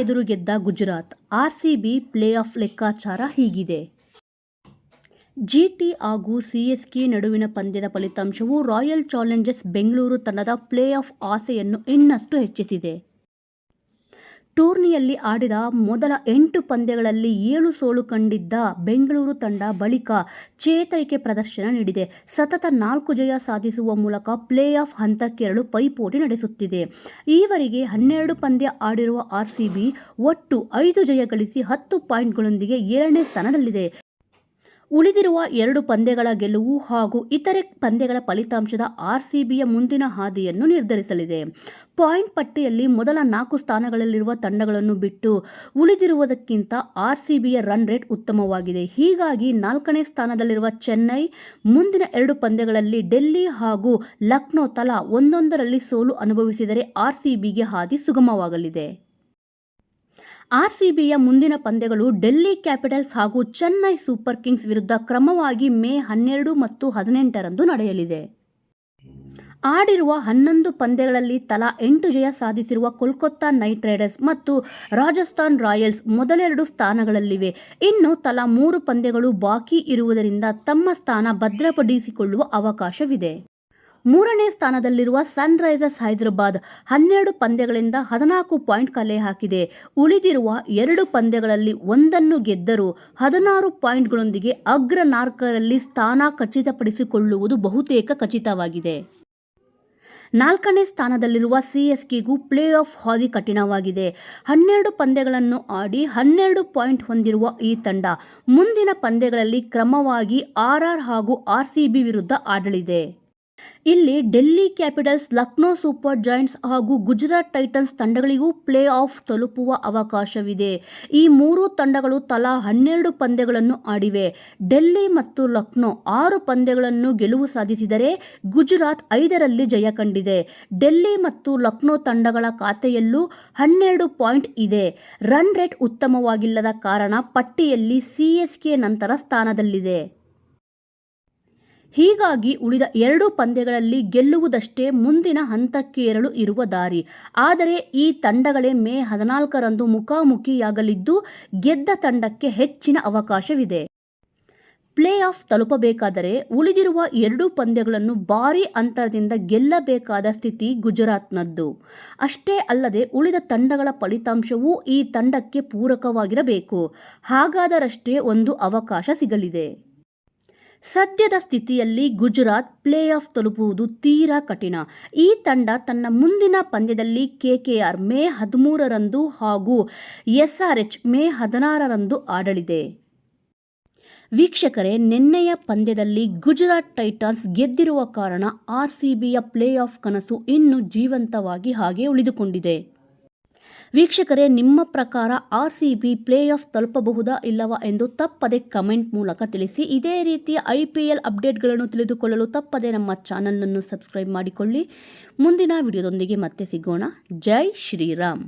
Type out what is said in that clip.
ಎದುರು ಗೆದ್ದ Gujarat, RCB play of ಲೆಕ್ಕಾಚಾರ ಹೀಗಿದೆ. ಜಿಟಿ ಹಾಗೂ ಸಿಎಸ್ಕೆ ನಡುವಿನ ಪಂದ್ಯದ ಫಲಿತಾಂಶವು ರಾಯಲ್ ಚಾಲೆಂಜರ್ಸ್ ಬೆಂಗಳೂರು ತಂಡದ ಪ್ಲೇ ಆಫ್ ಆಸೆಯನ್ನು ಇನ್ನಷ್ಟು ಹೆಚ್ಚಿಸಿದೆ. ಟೂರ್ನಿಯಲ್ಲಿ ಆಡಿದ ಮೊದಲ ಎಂಟು ಪಂದ್ಯಗಳಲ್ಲಿ ಏಳು ಸೋಲು ಕಂಡಿದ್ದ ಬೆಂಗಳೂರು ತಂಡ ಬಳಿಕ ಚೇತರಿಕೆ ಪ್ರದರ್ಶನ ನೀಡಿದೆ. ಸತತ ನಾಲ್ಕು ಜಯ ಸಾಧಿಸುವ ಮೂಲಕ ಪ್ಲೇ ಆಫ್ ಹಂತಕ್ಕೆರಡು ಪೈಪೋಟಿ ನಡೆಸುತ್ತಿದೆ. ಈವರೆಗೆ ಹನ್ನೆರಡು ಪಂದ್ಯ ಆಡಿರುವ ಆರ್ಸಿಬಿ ಒಟ್ಟು ಐದು ಜಯ ಗಳಿಸಿ ಹತ್ತು ಪಾಯಿಂಟ್ಗಳೊಂದಿಗೆ ಏಳನೇ ಸ್ಥಾನದಲ್ಲಿದೆ. ಉಳಿದಿರುವ ಎರಡು ಪಂದ್ಯಗಳ ಗೆಲುವು ಹಾಗೂ ಇತರೆ ಪಂದ್ಯಗಳ ಫಲಿತಾಂಶದ ಆರ್ಸಿಬಿಯ ಮುಂದಿನ ಹಾದಿಯನ್ನು ನಿರ್ಧರಿಸಲಿದೆ. ಪಾಯಿಂಟ್ ಪಟ್ಟಿಯಲ್ಲಿ ಮೊದಲ ನಾಲ್ಕು ಸ್ಥಾನಗಳಲ್ಲಿರುವ ತಂಡಗಳನ್ನು ಬಿಟ್ಟು ಉಳಿದಿರುವುದಕ್ಕಿಂತ ಆರ್ಸಿಬಿಯ ರನ್ ರೇಟ್ ಉತ್ತಮವಾಗಿದೆ. ಹೀಗಾಗಿ ನಾಲ್ಕನೇ ಸ್ಥಾನದಲ್ಲಿರುವ ಚೆನ್ನೈ ಮುಂದಿನ ಎರಡು ಪಂದ್ಯಗಳಲ್ಲಿ ಡೆಲ್ಲಿ ಹಾಗೂ ಲಕ್ನೋ ತಲಾ ಒಂದೊಂದರಲ್ಲಿ ಸೋಲು ಅನುಭವಿಸಿದರೆ ಆರ್ಸಿಬಿಗೆ ಹಾದಿ ಸುಗಮವಾಗಲಿದೆ. ಆರ್ಸಿಬಿಯ ಮುಂದಿನ ಪಂದ್ಯಗಳು ಡೆಲ್ಲಿ ಕ್ಯಾಪಿಟಲ್ಸ್ ಹಾಗೂ ಚೆನ್ನೈ ಸೂಪರ್ ಕಿಂಗ್ಸ್ ವಿರುದ್ಧ ಕ್ರಮವಾಗಿ ಮೇ ಹನ್ನೆರಡು ಮತ್ತು ಹದಿನೆಂಟರಂದು ನಡೆಯಲಿದೆ. ಆಡಿರುವ ಹನ್ನೊಂದು ಪಂದ್ಯಗಳಲ್ಲಿ ತಲಾ ಎಂಟು ಜಯ ಸಾಧಿಸಿರುವ ಕೋಲ್ಕತ್ತಾ ನೈಟ್ ರೈಡರ್ಸ್ ಮತ್ತು ರಾಜಸ್ಥಾನ್ ರಾಯಲ್ಸ್ ಮೊದಲೆರಡು ಸ್ಥಾನಗಳಲ್ಲಿವೆ. ಇನ್ನು ತಲಾ ಮೂರು ಪಂದ್ಯಗಳು ಬಾಕಿ ಇರುವುದರಿಂದ ತಮ್ಮ ಸ್ಥಾನ ಭದ್ರಪಡಿಸಿಕೊಳ್ಳುವ ಅವಕಾಶವಿದೆ. ಮೂರನೇ ಸ್ಥಾನದಲ್ಲಿರುವ ಸನ್ರೈಸರ್ಸ್ ಹೈದರಾಬಾದ್ ಹನ್ನೆರಡು ಪಂದ್ಯಗಳಿಂದ ಹದಿನಾಲ್ಕು ಪಾಯಿಂಟ್ ಕಲೆ ಹಾಕಿದೆ. ಉಳಿದಿರುವ ಎರಡು ಪಂದ್ಯಗಳಲ್ಲಿ ಒಂದನ್ನು ಗೆದ್ದರೂ ಹದಿನಾರು ಪಾಯಿಂಟ್ಗಳೊಂದಿಗೆ ಅಗ್ರ ನಾಲ್ಕರಲ್ಲಿ ಸ್ಥಾನ ಖಚಿತಪಡಿಸಿಕೊಳ್ಳುವುದು ಬಹುತೇಕ ಖಚಿತವಾಗಿದೆ. ನಾಲ್ಕನೇ ಸ್ಥಾನದಲ್ಲಿರುವ ಸಿಎಸ್ಕೆಗೂ ಪ್ಲೇ ಆಫ್ ಹಾದಿ ಕಠಿಣವಾಗಿದೆ. ಹನ್ನೆರಡು ಪಂದ್ಯಗಳನ್ನು ಆಡಿ ಹನ್ನೆರಡು ಪಾಯಿಂಟ್ ಹೊಂದಿರುವ ಈ ತಂಡ ಮುಂದಿನ ಪಂದ್ಯಗಳಲ್ಲಿ ಕ್ರಮವಾಗಿ ಆರ್ಆರ್ ಹಾಗೂ ಆರ್ಸಿಬಿ ವಿರುದ್ಧ ಆಡಲಿದೆ. ಇಲ್ಲಿ Delhi Capitals, Lucknow Super Giants ಹಾಗೂ ಗುಜರಾತ್ ಟೈಟನ್ಸ್ ತಂಡಗಳಿಗೂ ಪ್ಲೇ ಆಫ್ ತಲುಪುವ ಅವಕಾಶವಿದೆ. ಈ ಮೂರು ತಂಡಗಳು ತಲಾ ಹನ್ನೆರಡು ಪಂದ್ಯಗಳನ್ನು ಆಡಿವೆ. ಡೆಲ್ಲಿ ಮತ್ತು ಲಕ್ನೋ ಆರು ಪಂದ್ಯಗಳನ್ನು ಗೆಲುವು ಸಾಧಿಸಿದರೆ ಗುಜರಾತ್ ಐದರಲ್ಲಿ ಜಯ ಕಂಡಿದೆ. ಡೆಲ್ಲಿ ಮತ್ತು ಲಕ್ನೋ ತಂಡಗಳ ಖಾತೆಯಲ್ಲೂ ಹನ್ನೆರಡು ಪಾಯಿಂಟ್ ಇದೆ. ರನ್ ರೇಟ್ ಉತ್ತಮವಾಗಿಲ್ಲದ ಕಾರಣ ಪಟ್ಟಿಯಲ್ಲಿ ಸಿಎಸ್ಕೆ ನಂತರ ಸ್ಥಾನದಲ್ಲಿದೆ. ಹೀಗಾಗಿ ಉಳಿದ ಎರಡು ಪಂದ್ಯಗಳಲ್ಲಿ ಗೆಲ್ಲುವುದಷ್ಟೇ ಮುಂದಿನ ಹಂತಕ್ಕೇರಲು ಇರುವ ದಾರಿ. ಆದರೆ ಈ ತಂಡಗಳೇ ಮೇ ಹದಿನಾಲ್ಕರಂದು ಮುಖಾಮುಖಿಯಾಗಲಿದ್ದು ಗೆದ್ದ ತಂಡಕ್ಕೆ ಹೆಚ್ಚಿನ ಅವಕಾಶವಿದೆ. ಪ್ಲೇ ಆಫ್ ತಲುಪಬೇಕಾದರೆ ಉಳಿದಿರುವ ಎರಡು ಪಂದ್ಯಗಳನ್ನು ಭಾರೀ ಅಂತರದಿಂದ ಗೆಲ್ಲಬೇಕಾದ ಸ್ಥಿತಿ ಗುಜರಾತ್ನದ್ದು. ಅಷ್ಟೇ ಅಲ್ಲದೆ ಉಳಿದ ತಂಡಗಳ ಫಲಿತಾಂಶವೂ ಈ ತಂಡಕ್ಕೆ ಪೂರಕವಾಗಿರಬೇಕು. ಹಾಗಾದರಷ್ಟೇ ಒಂದು ಅವಕಾಶ ಸಿಗಲಿದೆ. ಸದ್ಯದ ಸ್ಥಿತಿಯಲ್ಲಿ ಗುಜರಾತ್ ಪ್ಲೇ ಆಫ್ ತಲುಪುವುದು ತೀರಾ ಕಠಿಣ. ಈ ತಂಡ ತನ್ನ ಮುಂದಿನ ಪಂದ್ಯದಲ್ಲಿ ಕೆಕೆಆರ್ ಮೇ ಹದಿಮೂರರಂದು ಹಾಗೂ ಎಸ್ಆರ್ಎಚ್ ಮೇ ಹದಿನಾರರಂದು ಆಡಲಿದೆ. ವೀಕ್ಷಕರೇ, ನಿನ್ನೆಯ ಪಂದ್ಯದಲ್ಲಿ ಗುಜರಾತ್ ಟೈಟನ್ಸ್ ಗೆದ್ದಿರುವ ಕಾರಣ ಆರ್ಸಿಬಿಯ ಪ್ಲೇ ಆಫ್ ಕನಸು ಇನ್ನೂ ಜೀವಂತವಾಗಿ ಹಾಗೆ ಉಳಿದುಕೊಂಡಿದೆ. ವೀಕ್ಷಕರೇ, ನಿಮ್ಮ ಪ್ರಕಾರ R C B playoff ತಲುಪಬಹುದಾ ಇಲ್ಲವಾ ಎಂದು ತಪ್ಪದೆ ಕಮೆಂಟ್ ಮೂಲಕ ತಿಳಿಸಿ. ಇದೇ ರೀತಿಯ ಐ ಪಿ ಎಲ್ ಅಪ್ಡೇಟ್ಗಳನ್ನು ತಿಳಿದುಕೊಳ್ಳಲು ತಪ್ಪದೆ ನಮ್ಮ ಚಾನಲನ್ನು ಸಬ್ಸ್ಕ್ರೈಬ್ ಮಾಡಿಕೊಳ್ಳಿ. ಮುಂದಿನ ವಿಡಿಯೋದೊಂದಿಗೆ ಮತ್ತೆ ಸಿಗೋಣ. ಜೈ ಶ್ರೀರಾಮ್.